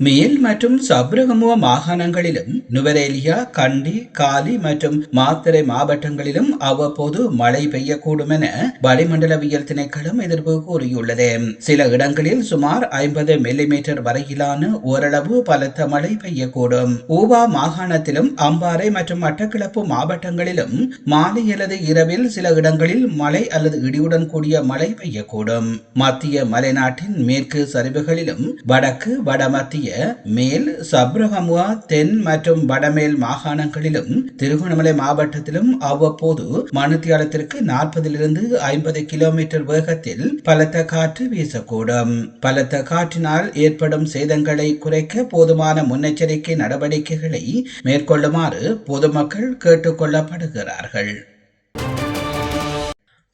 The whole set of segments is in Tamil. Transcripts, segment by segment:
மேல் மற்றும் சப்ரகமுவ மாகாணங்களிலும் நுவரேலியா கண்டி காலி மற்றும் மாத்திரை மாவட்டங்களிலும் அவ்வப்போது மழை பெய்யக்கூடும் என வளிமண்டலவியல் திணைக்களம் எதிர்ப்பு கூறியுள்ளது சில இடங்களில் சுமார் ஐம்பது மில்லிமீட்டர் வரையிலான ஓரளவு பலத்த மழை பெய்யக்கூடும் ஊவா மாகாணத்திலும் அம்பாறை மற்றும் மட்டக்கிளப்பு மாவட்டங்களிலும் மாலை அல்லது இரவில் சில இடங்களில் மழை அல்லது இடியுடன் கூடிய மழை பெய்யக்கூடும் மத்திய மலைநாட்டின் மேற்கு சரிவுகளிலும் வடக்கு வடமத்திய மேல் சப்ரகமுவா தென் மற்றும் வடமேல் மாகாணங்களிலும் திருகோணமலை மாவட்டத்திலும் அவ்வப்போது மணித்தியாலத்திற்கு நாற்பதிலிருந்து ஐம்பது கிலோமீட்டர் வேகத்தில் பலத்த காற்று வீசக்கூடும். பலத்த காற்றினால் ஏற்படும் சேதங்களை குறைக்க போதுமான முன்னெச்சரிக்கை நடவடிக்கைகளை மேற்கொள்ளுமாறு பொதுமக்கள் கேட்டுக்கொள்ளப்படுகிறார்கள்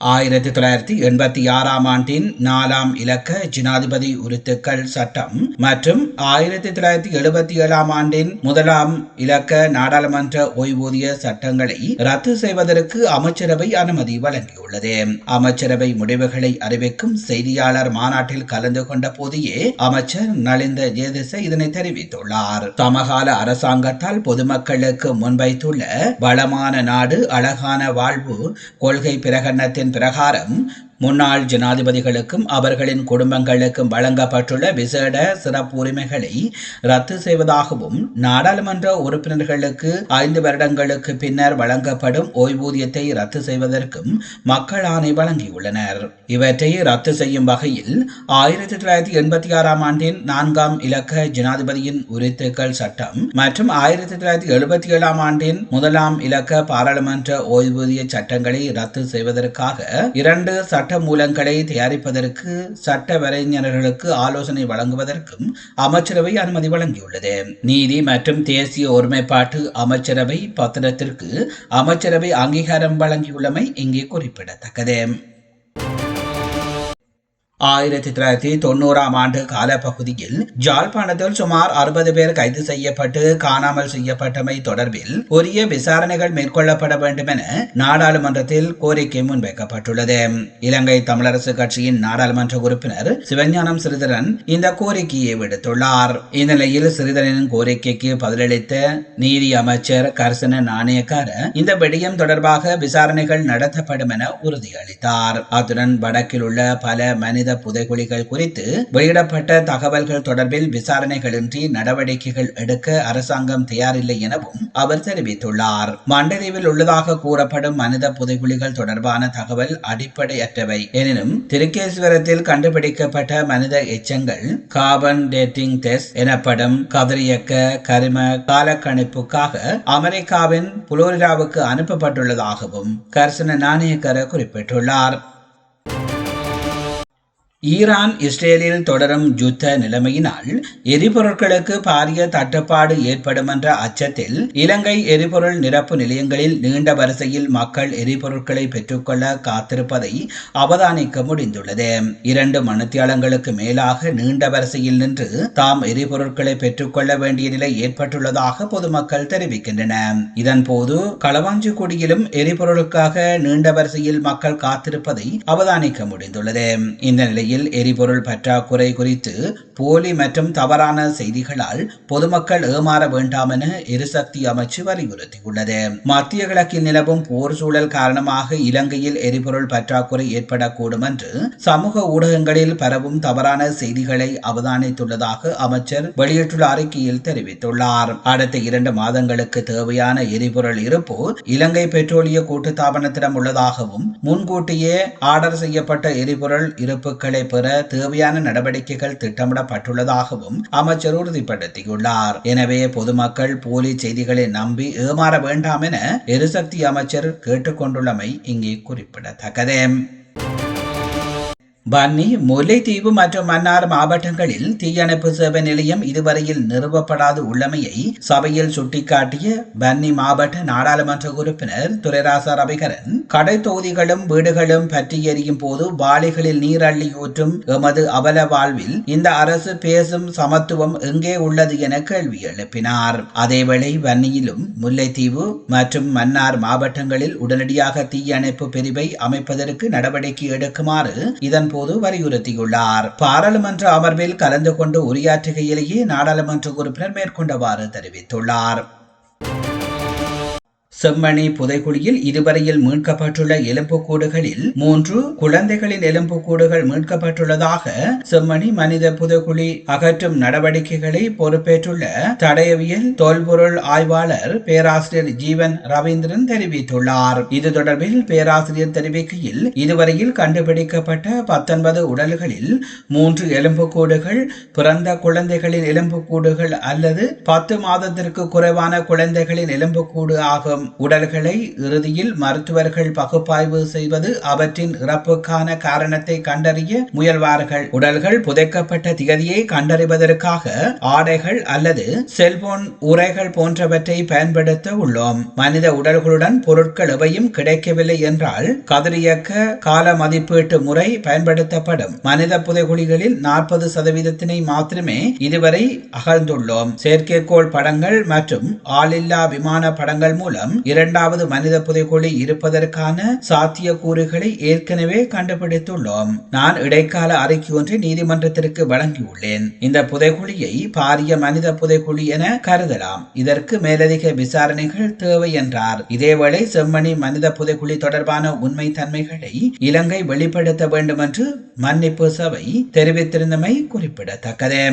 ஆயிரத்தி தொள்ளாயிரத்தி எண்பத்தி ஆறாம் ஆண்டின் நாலாம் இலக்க ஜனாதிபதி உறுத்துக்கள் சட்டம் மற்றும் ஆயிரத்தி தொள்ளாயிரத்தி எழுபத்தி ஏழாம் ஆண்டின் முதலாம் இலக்க நாடாளுமன்ற ஓய்வூதிய சட்டங்களை ரத்து செய்வதற்கு அமைச்சரவை அனுமதி வழங்கியுள்ளது. அமைச்சரவை முடிவுகளை அறிவிக்கும் செய்தியாளர் மாநாட்டில் கலந்து கொண்ட போதே அமைச்சர் நலிந்த ஜேதிச இதனை தெரிவித்துள்ளார். சமகால அரசாங்கத்தால் பொதுமக்களுக்கு முன்வைத்துள்ள வளமான நாடு அழகான வாழ்வு கொள்கை பிரகடனத்தின் பிரகாரம் முன்னாள் ஜனாதிபதிகளுக்கும் அவர்களின் குடும்பங்களுக்கும் வழங்கப்பட்டுள்ள விசேட சிறப்பு உரிமைகளை ரத்து செய்வதாகவும் நாடாளுமன்ற உறுப்பினர்களுக்கு ஐந்து வருடங்களுக்கு பின்னர் வழங்கப்படும் ஓய்வூதியத்தை ரத்து செய்வதற்கும் மக்கள் ஆணை வழங்கியுள்ளனர். இவற்றை ரத்து செய்யும் வகையில் ஆயிரத்தி தொள்ளாயிரத்தி எண்பத்தி ஆறாம் ஆண்டின் நான்காம் இலக்க ஜனாதிபதியின் உரித்துக்கள் சட்டம் மற்றும் ஆயிரத்தி தொள்ளாயிரத்தி எழுபத்தி ஏழாம் ஆண்டின் முதலாம் இலக்க பாராளுமன்ற ஓய்வூதிய சட்டங்களை ரத்து செய்வதற்காக இரண்டு சட்ட சட்டமூலங்களை தயாரிப்பதற்கு சட்ட வரைஞர்களுக்கு ஆலோசனை வழங்குவதற்கும் அமைச்சரவை அனுமதி வழங்கியுள்ளது. நீதி மற்றும் தேசிய ஒருமைப்பாட்டு அமைச்சரவை பத்திரத்திற்கு அமைச்சரவை அங்கீகாரம் வழங்கியுள்ளமை இங்கே குறிப்பிடத்தக்கது. ஆயிரத்தி தொள்ளாயிரத்தி தொண்ணூறாம் ஆண்டு காலப்பகுதியில் ஜாழ்ப்பாணத்தில் சுமார் அறுபது பேர் கைது செய்யப்பட்டு காணாமல் செய்யப்பட்டமை தொடர்பில் உரிய விசாரணைகள் மேற்கொள்ளப்பட வேண்டும் என நாடாளுமன்றத்தில் கோரிக்கை முன்வைக்கப்பட்டுள்ளது. இலங்கை தமிழரசு கட்சியின் நாடாளுமன்ற உறுப்பினர் சிவஞானம் சிறிதரன் இந்த கோரிக்கையை விடுத்துள்ளார். இந்நிலையில் சிறிதரனின் கோரிக்கைக்கு பதிலளித்த நீதி அமைச்சர் கர்சன நாணயக்கார இந்த விடயம் தொடர்பாக விசாரணைகள் நடத்தப்படும் என உறுதியளித்தார். அத்துடன் வடக்கில் உள்ள பல மனித மனித புதைகுழிகள் குறித்து வெளியிடப்பட்ட தகவல்கள் தொடர்பில் விசாரணைகளின்றி நடவடிக்கைகள் எடுக்க அரசாங்கம் தயாரில்லை எனவும் அவர் தெரிவித்துள்ளார். மண்டதீவில் உள்ளதாக கூறப்படும் மனித புதைகுழிகள் தொடர்பான தகவல் அடிப்படையற்றவை. எனினும் திருக்கேஸ்வரத்தில் கண்டுபிடிக்கப்பட்ட மனித எச்சங்கள் கார்பன் டேட்டிங் டெஸ்ட் எனப்படும் கதிரியக்க கரிம காலக்கணிப்புக்காக அமெரிக்காவின் புளோரிடாவுக்கு அனுப்பப்பட்டுள்ளதாகவும் கர்சன நாணயக்கர குறிப்பிட்டுள்ளார். ஈரான் இஸ்ரேலில் தொடரும் யுத்த நிலைமையினால் எரிபொருட்களுக்கு பாரிய தட்டுப்பாடு ஏற்படும் என்ற அச்சத்தில் இலங்கை எரிபொருள் நிரப்பு நிலையங்களில் நீண்ட வரிசையில் மக்கள் எரிபொருட்களை பெற்றுக்கொள்ள காத்திருப்பதை அவதானிக்க முடிந்துள்ளது. இரண்டு மணித்தியாலங்களுக்கு மேலாக நீண்ட வரிசையில் நின்று தாம் எரிபொருட்களை பெற்றுக்கொள்ள வேண்டிய நிலை ஏற்பட்டுள்ளதாக பொதுமக்கள் தெரிவிக்கின்றனர். இதன்போது களவாஞ்சிக்குடியிலும் எரிபொருளுக்காக நீண்ட வரிசையில் மக்கள் காத்திருப்பதை அவதானிக்க முடிந்துள்ளது. இந்த நிலையில் இலங்கையில் எரிபொருள் பற்றாக்குறை குறித்து போலி மற்றும் தவறான செய்திகளால் பொதுமக்கள் ஏமாற வேண்டாம் என எரிசக்தி அமைச்சு வலியுறுத்தியுள்ளது. மத்திய கிழக்கில் நிலவும் போர் சூழல் காரணமாக இலங்கையில் எரிபொருள் பற்றாக்குறை ஏற்படக்கூடும் என்று சமூக ஊடகங்களில் பரவும் தவறான செய்திகளை அவதானித்துள்ளதாக அமைச்சர் வெளியிட்டுள்ள அறிக்கையில் தெரிவித்துள்ளார். அடுத்த இரண்டு மாதங்களுக்கு தேவையான எரிபொருள் இருப்பு இலங்கை பெட்ரோலிய கூட்டுத்தாபனத்திடம் உள்ளதாகவும் முன்கூட்டியே ஆர்டர் செய்யப்பட்ட எரிபொருள் இருப்புகளை பெற தேவையான நடவடிக்கைகள் திட்டமிடப்பட்டுள்ளதாகவும் அமைச்சர் உறுதிப்படுத்தியுள்ளார். எனவே பொதுமக்கள் போலி செய்திகளை நம்பி ஏமாற வேண்டாம் என எரிசக்தி அமைச்சர் கேட்டுக்கொண்டுள்ளமை இங்கே குறிப்பிடத்தக்கது. பன்னி முல்லைத்தீவு மற்றும் மன்னார் மாவட்டங்களில் தீயணைப்பு சேவை நிலையம் இதுவரையில் நிறுவப்படாது உள்ளமையை சபையில் சுட்டிக்காட்டிய பன்னி மாவட்ட நாடாளுமன்ற உறுப்பினர் துரைராசா ரவிகரன் கடை தொகுதிகளும் வீடுகளும் பற்றி எரியும் போது வாளிகளில் நீர் அள்ளி ஊற்றும் எமது அவல வாழ்வில் இந்த அரசு பேசும் சமத்துவம் எங்கே உள்ளது என கேள்வி எழுப்பினார். அதேவேளை வன்னியிலும் முல்லைத்தீவு மற்றும் மன்னார் மாவட்டங்களில் உடனடியாக தீயணைப்பு பிரிவை அமைப்பதற்கு நடவடிக்கை எடுக்குமாறு இதன் போது வலியுறுத்தியுள்ளார். பாராளுமன்ற அமர்வில் கலந்து கொண்டு உரையாற்றுகையிலேயே நாடாளுமன்ற உறுப்பினர் மேற்கொண்டவாறு தெரிவித்துள்ளார். செம்மணி புதைக்குழியில் இதுவரையில் மீட்கப்பட்டுள்ள எலும்புக்கூடுகளில் மூன்று குழந்தைகளின் எலும்புக்கூடுகள் மீட்கப்பட்டுள்ளதாக செம்மணி மனித புதைக்குழி அகற்றும் நடவடிக்கைகளை பொறுப்பேற்றுள்ள தடயவியல் தொல்பொருள் ஆய்வாளர் பேராசிரியர் ஜீவன் ரவீந்திரன் தெரிவித்துள்ளார். இது தொடர்பில் பேராசிரியர் தெரிவிக்கையில் இதுவரையில் கண்டுபிடிக்கப்பட்ட பத்தொன்பது உடல்களில் மூன்று எலும்புக்கூடுகள் பிறந்த குழந்தைகளின் எலும்புக்கூடுகள் அல்லது பத்து மாதத்திற்கு குறைவான குழந்தைகளின் எலும்புக்கூடு ஆகும். உடல்களை இறுதியில் மருத்துவர்கள் பகுப்பாய்வு செய்வது அவற்றின் இறப்புக்கான காரணத்தை கண்டறிய முயல்வார்கள். உடல்கள் புதைக்கப்பட்ட திகதியை கண்டறிவதற்காக ஆடைகள் அல்லது செல்போன் உரைகள் போன்றவற்றை பயன்படுத்த உள்ளோம். மனித உடல்களுடன் பொருட்கள் எவையும் கிடைக்கவில்லை என்றால் கதிரியக்க கால மதிப்பீட்டு முறை பயன்படுத்தப்படும். மனித புதைகுழிகளில் நாற்பது சதவீதத்தினை மாத்திரமே இதுவரை அகழ்ந்துள்ளோம். செயற்கைக்கோள் படங்கள் மற்றும் ஆளில்லா விமான படங்கள் மூலம் இரண்டாவது மனித புதைக்குழி இருப்பதற்கான சாத்தியக்கூறுகளை ஏற்கனவே கண்டுபிடித்துள்ளோம். நான் இடைக்கால அறிக்கை ஒன்றை நீதிமன்றத்திற்கு வழங்கியுள்ளேன். இந்த புதைக்குழியை பாரிய மனித புதைக்குழி என கருதலாம். இதற்கு மேலதிக விசாரணைகள் தேவை என்றார். இதேவேளை செம்மணி மனித புதைக்குழி தொடர்பான உண்மை தன்மைகளை இலங்கை வெளிப்படுத்த வேண்டும் என்று மன்னிப்பு சபை தெரிவித்திருந்தமை குறிப்பிடத்தக்கது.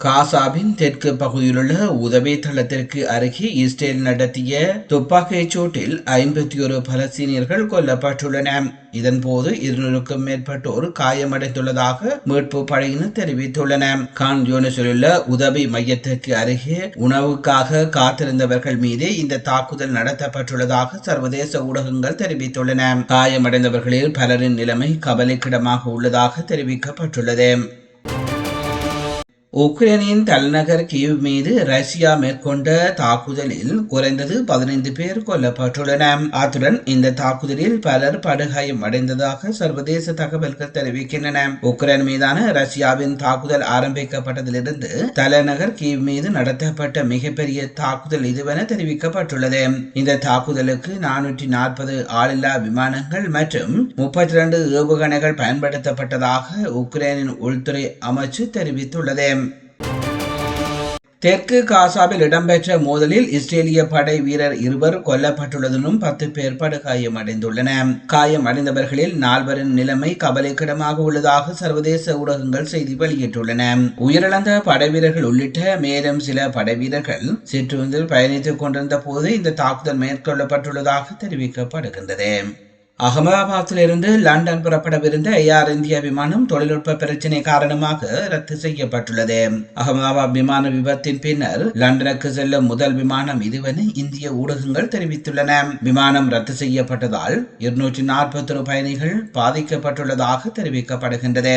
காசாவின் தெற்கு பகுதியிலுள்ள உதவி தளத்திற்கு அருகே இஸ்ரேல் நடத்திய துப்பாக்கிச் சூட்டில் ஐம்பத்தி ஒரு பலஸ்தீனியர்கள் கொல்லப்பட்டுள்ளனர் இதன்போது இருநூறுக்கும் மேற்பட்டோர் காயமடைந்துள்ளதாக மீட்பு படையினர் தெரிவித்துள்ளனர் கான் யூனிஸிலுள்ள உதவி மையத்திற்கு அருகே உணவுக்காக காத்திருந்தவர்கள் மீது இந்த தாக்குதல் நடத்தப்பட்டுள்ளதாக சர்வதேச ஊடகங்கள் தெரிவித்துள்ளன. காயமடைந்தவர்களில் பலரின் நிலைமை கவலைக்கிடமாக உள்ளதாக தெரிவிக்கப்பட்டுள்ளது. உக்ரைனின் தலைநகர் கீவ் மீது ரஷ்யா மேற்கொண்ட தாக்குதலில் குறைந்தது பதினைந்து பேர் கொல்லப்பட்டுள்ளனர் அத்துடன் இந்த தாக்குதலில் பலர் படுகாயம் அடைந்ததாக சர்வதேச தகவல்கள் தெரிவிக்கின்றன. உக்ரைன் மீதான ரஷ்யாவின் தாக்குதல் ஆரம்பிக்கப்பட்டதிலிருந்து தலைநகர் கீவ் மீது நடத்தப்பட்ட மிகப்பெரிய தாக்குதல் இதுவென தெரிவிக்கப்பட்டுள்ளது. இந்த தாக்குதலுக்கு நானூற்றி நாற்பது ஆளில்லா விமானங்கள் மற்றும் முப்பத்தி இரண்டு ஏவுகணைகள் பயன்படுத்தப்பட்டதாக உக்ரைனின் உள்துறை அமைச்சு தெரிவித்துள்ளது. தெற்கு காசாவில் இடம்பெற்ற மோதலில் இஸ்ரேலிய படை வீரர் இருவர் கொல்லப்பட்டுள்ளதுடன் பத்து பேர் படுகாயமடைந்துள்ளன காயமடைந்தவர்களில் நால்வரின் நிலைமை கவலைக்கிடமாக உள்ளதாக சர்வதேச ஊடகங்கள் செய்தி வெளியிட்டுள்ளன. உயிரிழந்த படைவீரர்கள் உள்ளிட்ட மேலும் சில படைவீரர்கள் சிற்றுந்தில் பயணித்துக் கொண்டிருந்த போது இந்த தாக்குதல் மேற்கொள்ளப்பட்டுள்ளதாக தெரிவிக்கப்படுகின்றது. அகமதாபாத்திலிருந்து லண்டன் புறப்படவிருந்த ஏஆர் இந்தியா விமானம் தொழில்நுட்ப பிரச்சினை காரணமாக ரத்து செய்யப்பட்டுள்ளது. அகமதாபாத் விமான விபத்தின் பின்னர் லண்டனுக்கு செல்லும் முதல் விமானம் இதுவென இந்திய ஊடகங்கள் தெரிவித்துள்ளன. விமானம் ரத்து செய்யப்பட்டதால் இருநூற்றி நாற்பத்தி பயணிகள் பாதிக்கப்பட்டுள்ளதாக தெரிவிக்கப்படுகின்றது.